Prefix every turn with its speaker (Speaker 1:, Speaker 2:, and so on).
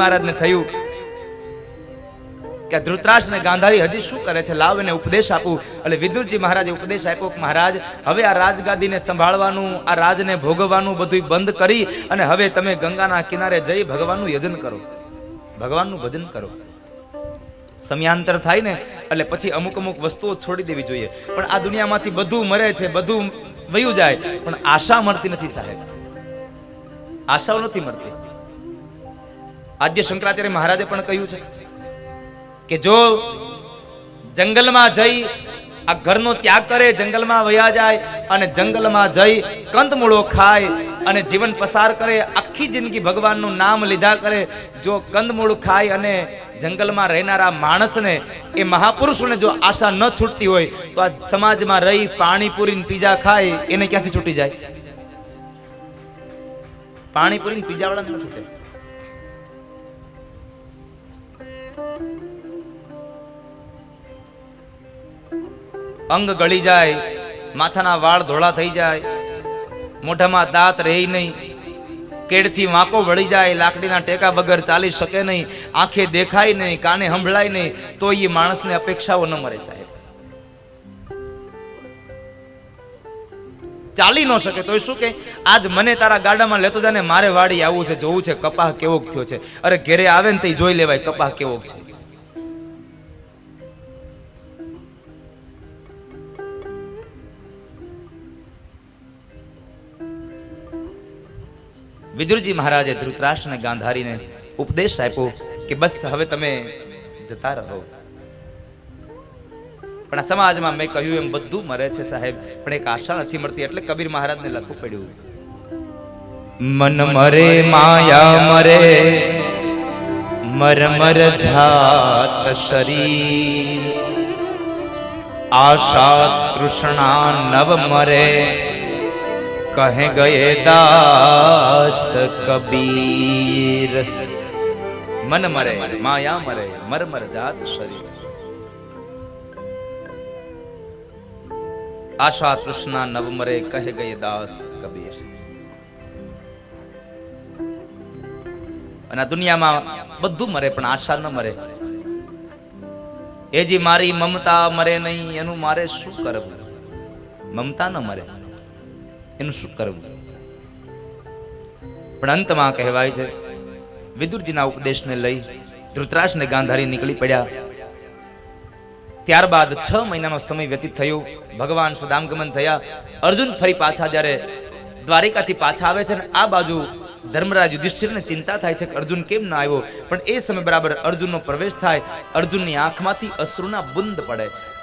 Speaker 1: મહારાજને થયું કે ધૃતરાષ્ટ્ર ને ગાંધારી હજી શું કરે છે? લાવ એને ઉપદેશ આપું. એટલે વિદુરજી મહારાજે ઉપદેશ આપ્યો કે મહારાજ, હવે આ રાજગાદીને સંભાળવાનું, આ રાજને ભોગવવાનું બધું બંધ કરી અને હવે તમે ગંગાના કિનારે જઈ ભગવાનનું યજન કરો. ભગવાનનું ભજન કરો. સમયાંતર થાય ને, એટલે પછી અમુક અમુક વસ્તુઓ છોડી દેવી જોઈએ. પણ આ દુનિયામાંથી બધું મરે છે, બધું વયું જાય. પણ આશા મળતી નથી સાહેબ. આશાઓ નથી મળતી. આદ્ય શંકરાચાર્ય મહારાજે પણ કહ્યું છે કે જો જંગલમાં જઈ આ ઘરનો ત્યાગ કરે, જંગલમાં વયા જાય અને જંગલમાં જઈ કંદમૂળો ખાય અને જીવન પસાર કરે, આખી જિંદગી ભગવાનનું નામ લીધા કરે, જો કંદમૂળ ખાય અને જંગલમાં રહેનારા માણસને, એ મહાપુરુષોને જો આશા ન છૂટતી હોય, તો આ સમાજમાં રહી પાણીપુરી પીઝા ખાય, એને ક્યાંથી છૂટી જાય? પાણીપુરી પીઝાવાળા ન છૂટે. અંગ ગળી જાય, માથાના વાળ ધોળા થઈ જાય, મોઢામાં દાંત રહે નહીં કેડથી વાંકો વળી જાય, લાકડીના ટેકા વગર ચાલી શકે નહીં, આંખે દેખાય નહીં, કાને સંભળાય નહીં, તો એ માણસને અપેક્ષાઓ ન મરે સાહેબ. ચાલી ન શકે તો શું કે, આજ મને તારા ગાડામાં લેતો જાને, મારે વાડી આવવું છે, જોવું છે, કપાહ કેવો થયો છે. અરે ઘેરે આવે ને તે જોઈ લેવાય કપાહ કેવો છે. વિદુરજી મહારાજે ધૃતરાષ્ટ્રને ગાંધારીને ઉપદેશ આપ્યો કે બસ હવે તમે જતા રહો. પણ આ સમાજમાં મેં કહ્યું એમ બધું મરે છે સાહેબ, પણ એક આશા નથી મળતી એટલે કબીર મહારાજને લખવું પડ્યું. મન મરે, માયા મરે, મર મર જાત શરીર. આશા તૃષ્ણા નવ મરે. કહે ગયે દાસ કબીર. મન મરે, માયા મરે મર મર જાત શરીર. આશા તૃષ્ણા નવ મરે કહે ગયે દાસ કબીર. અને દુનિયામાં બધું મરે, પણ આશા ન મરે. એ જે મારી મમતા મરે નહીં, એનું મારે શું કરવું? મમતા ન મરે. એનું શું કરવું? પણ અંતમાં કહેવાય છે, વિદુરજીના ઉપદેશને લઈ ધૃતરાજને ગાંધારી નીકળી પડ્યા. ત્યારબાદ છ મહિનાનો સમય વ્યતીત થયો. ભગવાન સુદામગમન થયા. અર્જુન ફરી પાછા જ્યારે દ્વારિકાથી પાછા આવે છે ને આ બાજુ ધર્મરાજ યુધિષ્ઠિરને ચિંતા થાય છે કે અર્જુન કેમ ના આવ્યો? પણ એ સમય બરાબર અર્જુનનો પ્રવેશ થાય. અર્જુનની આંખમાંથી અશ્રુના બુંદ પડે છે.